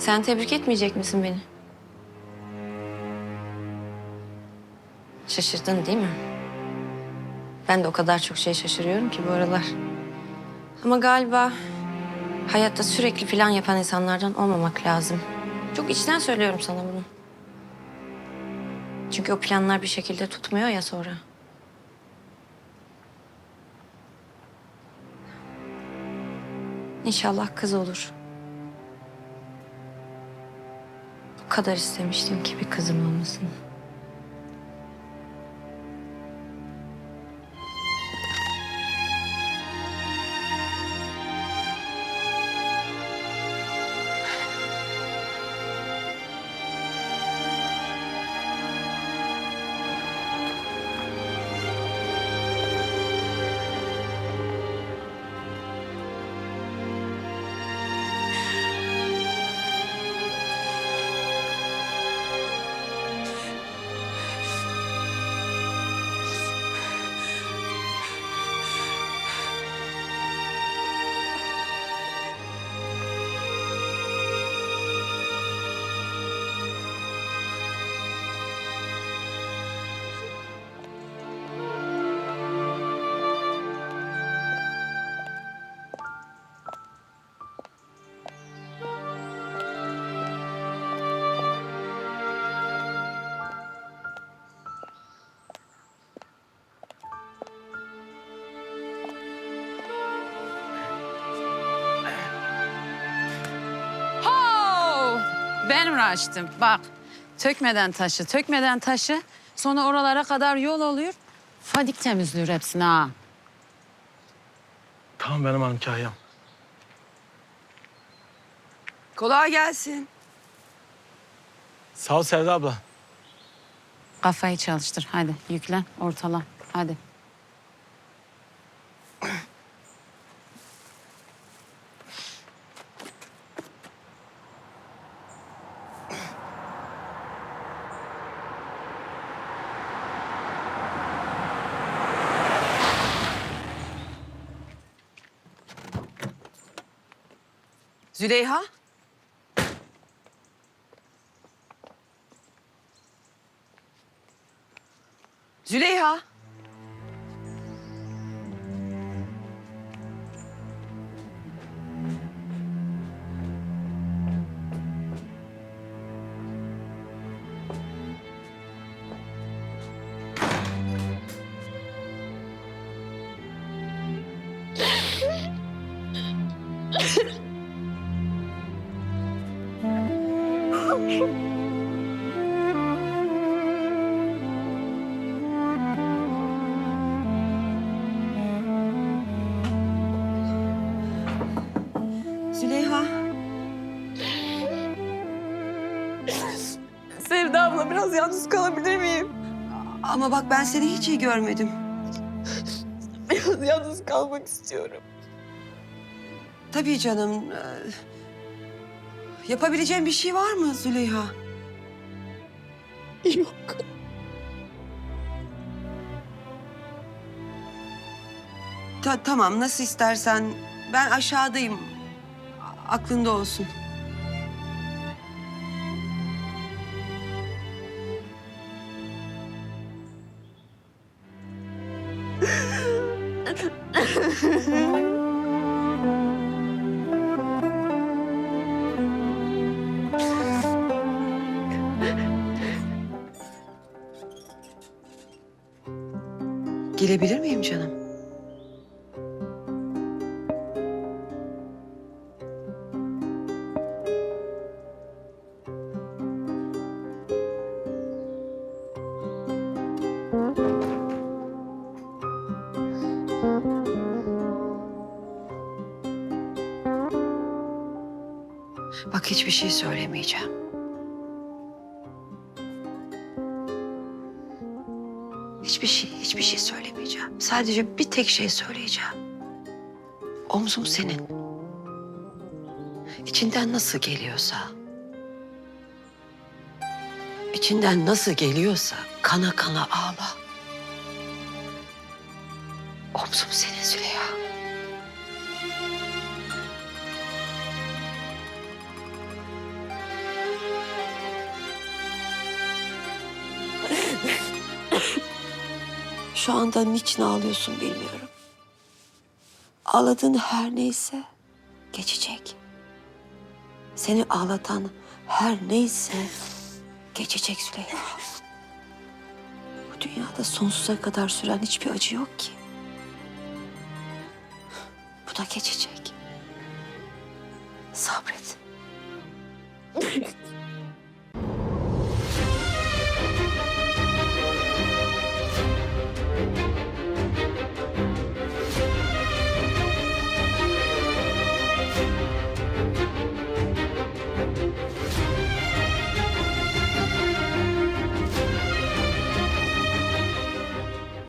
Sen tebrik etmeyecek misin beni? Şaşırdın değil mi? Ben de o kadar çok şey şaşırıyorum ki bu aralar. Ama galiba hayatta sürekli plan yapan insanlardan olmamak lazım. Çok içten söylüyorum sana bunu. Çünkü o planlar bir şekilde tutmuyor ya sonra. İnşallah kız olur. Kadar istemiştim ki bir kızım olmasını. Ben uğraştım. Bak tökmeden taşı, tökmeden taşı. Sonra oralara kadar yol oluyor. Fadik temizliyor hepsini ha. Tamam benim hanım kahyam. Kolay gelsin. Sağ ol Sevda abla. Kafayı çalıştır. Hadi yüklen, ortala. Hadi. Züleyha. Züleyha. Abla biraz yalnız kalabilir miyim? Ama bak ben seni hiç iyi görmedim. Biraz yalnız kalmak istiyorum. Tabii canım. ee, Yapabileceğim bir şey var mı Züleyha? Yok. Ta- tamam nasıl istersen. Ben aşağıdayım. Aklında olsun. Gelebilir miyim canım? Bak hiçbir şey söylemeyeceğim. Hiçbir şey, hiçbir şey söylemeyeceğim. Sadece bir tek şey söyleyeceğim. Omzum senin. İçinden nasıl geliyorsa... ...içinden nasıl geliyorsa kana kana ağla. Omzum senin Züleyha. Şu anda niçin ağlıyorsun bilmiyorum. Ağladığın her neyse geçecek. Seni ağlatan her neyse geçecek Züleyha. Bu dünyada sonsuza kadar süren hiçbir acı yok ki. Bu da geçecek. Sabret.